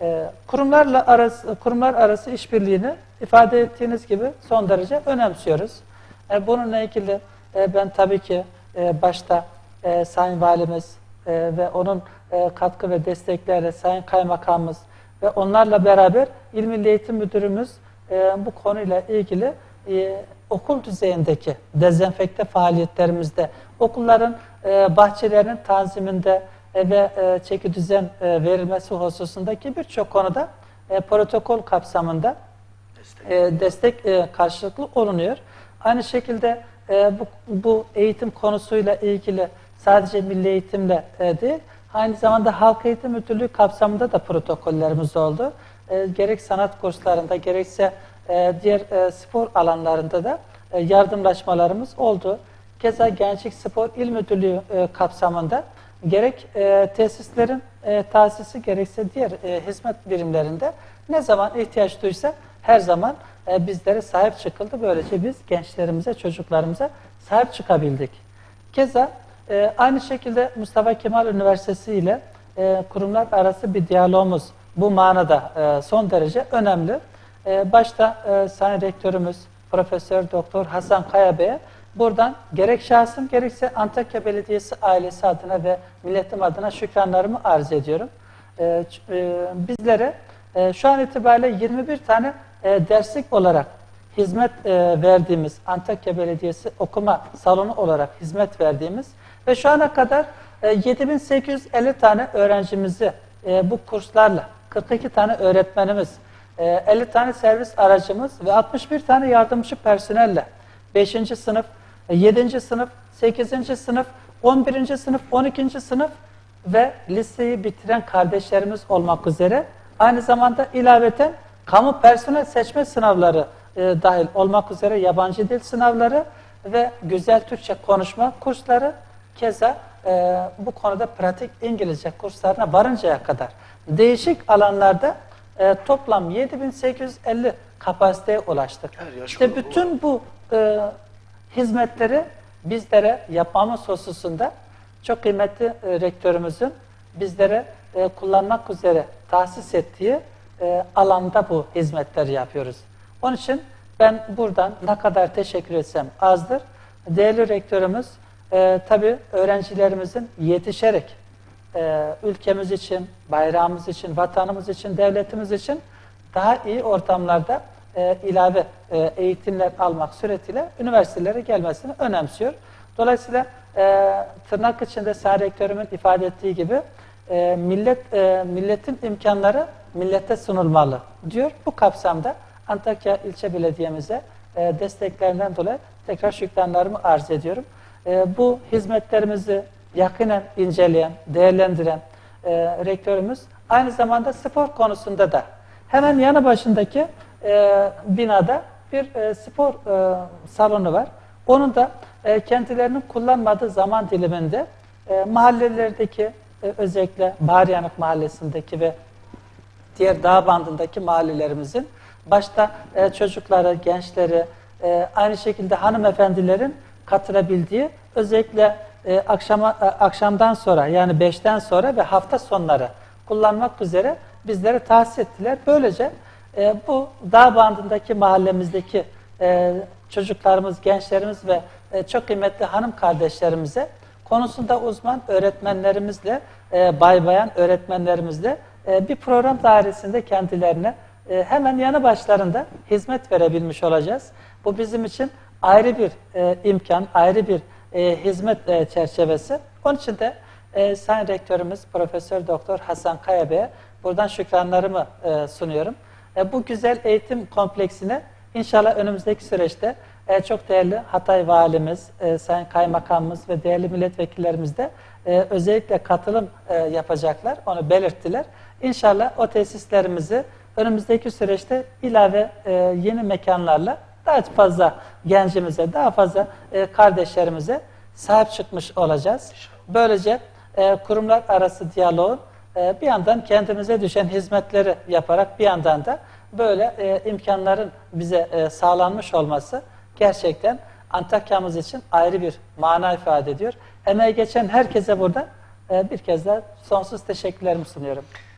E, kurumlarla arası, kurumlar arası işbirliğini ifade ettiğiniz gibi son derece önemsiyoruz. E, bununla ilgili e, ben tabii ki e, başta e, Sayın Valimiz e, ve onun katkı ve desteklerle Sayın Kaymakamımız ve onlarla beraber İl Milli Eğitim Müdürümüz bu konuyla ilgili okul düzeyindeki dezenfekte faaliyetlerimizde, okulların bahçelerinin tanziminde ve e, çeki düzen e, verilmesi hususundaki birçok konuda e, protokol kapsamında e, destek e, karşılıklı olunuyor. Aynı şekilde e, bu, bu eğitim konusuyla ilgili sadece milli eğitimle e, değil, aynı zamanda halk eğitim müdürlüğü kapsamında da protokollerimiz oldu. E, gerek sanat kurslarında gerekse e, diğer e, spor alanlarında da e, yardımlaşmalarımız oldu. Keza Gençlik Spor İl Müdürlüğü e, kapsamında gerek e, tesislerin e, tahsisi gerekse diğer e, hizmet birimlerinde ne zaman ihtiyaç duysa her zaman e, bizlere sahip çıkıldı. Böylece biz gençlerimize, çocuklarımıza sahip çıkabildik. Keza e, aynı şekilde Mustafa Kemal Üniversitesi ile e, kurumlar arası bir diyalogumuz bu manada e, son derece önemli. E, başta e, Sayın Rektörümüz Profesör Doktor Hasan Kaya Bey'e buradan gerek şahsım gerekse Antakya Belediyesi ailesi adına ve milletim adına şükranlarımı arz ediyorum. E, ç- e, bizlere e, şu an itibariyle 21 tane e, derslik olarak hizmet verdiğimiz Antakya Belediyesi okuma salonu olarak hizmet verdiğimiz ve şu ana kadar e, 7850 tane öğrencimizi bu kurslarla 42 tane öğretmenimiz, e, 50 tane servis aracımız ve 61 tane yardımcı personelle 5. sınıf, 7. sınıf, 8. sınıf, 11. sınıf, 12. sınıf ve liseyi bitiren kardeşlerimiz olmak üzere aynı zamanda ilaveten kamu personel seçme sınavları e, dahil olmak üzere yabancı dil sınavları ve güzel Türkçe konuşma kursları keza e, bu konuda pratik İngilizce kurslarına varıncaya kadar değişik alanlarda e, toplam 7850 kapasiteye ulaştık. İşte bütün bu e, hizmetleri bizlere yapmamız hususunda çok kıymetli e, rektörümüzün bizlere e, kullanmak üzere tahsis ettiği e, alanda bu hizmetleri yapıyoruz. Onun için ben buradan ne kadar teşekkür etsem azdır. Değerli rektörümüz e, tabii öğrencilerimizin yetişerek e, ülkemiz için, bayrağımız için, vatanımız için, devletimiz için daha iyi ortamlarda e, ilave e, eğitimler almak suretiyle üniversitelere gelmesini önemsiyor. Dolayısıyla e, tırnak içinde Sayın Rektörümün ifade ettiği gibi e, millet e, milletin imkanları millete sunulmalı diyor. Bu kapsamda Antakya İlçe Belediye'mize e, desteklerinden dolayı tekrar şükranlarımı arz ediyorum. E, bu hizmetlerimizi yakinen inceleyen, değerlendiren e, rektörümüz aynı zamanda spor konusunda da hemen yanı başındaki e, binada bir e, spor e, salonu var. Onun da e, kendilerinin kullanmadığı zaman diliminde e, mahallelerdeki e, özellikle Bağıryanık Mahallesi'ndeki ve diğer dağ bandındaki mahallelerimizin başta e, çocukları, gençleri, e, aynı şekilde hanımefendilerin katılabildiği özellikle e, akşama e, akşamdan sonra yani 5'ten sonra ve hafta sonları kullanmak üzere bizlere tahsis ettiler. Böylece e, bu dağ bandındaki mahallemizdeki e, çocuklarımız, gençlerimiz ve e, çok kıymetli hanım kardeşlerimize konusunda uzman öğretmenlerimizle, e, bay bayan öğretmenlerimizle e, bir program dairesinde kendilerine e, hemen yanı başlarında hizmet verebilmiş olacağız. Bu bizim için ayrı bir e, imkan, ayrı bir e, hizmet e, çerçevesi. Onun için de e, Sayın Rektörümüz Profesör Doktor Hasan Kaya Bey'e buradan şükranlarımı e, sunuyorum. E, bu güzel eğitim kompleksine inşallah önümüzdeki süreçte e, çok değerli Hatay Valimiz, e, Sayın Kaymakamımız ve değerli milletvekillerimiz de e, özellikle katılım e, yapacaklar. Onu belirttiler. İnşallah o tesislerimizi önümüzdeki süreçte ilave e, yeni mekanlarla daha fazla gencimize, daha fazla e, kardeşlerimize sahip çıkmış olacağız. Böylece e, kurumlar arası diyaloğun bir yandan kendimize düşen hizmetleri yaparak bir yandan da böyle e, imkanların bize e, sağlanmış olması gerçekten Antakya'mız için ayrı bir mana ifade ediyor. Emeği geçen herkese burada e, bir kez daha sonsuz teşekkürlerimi sunuyorum.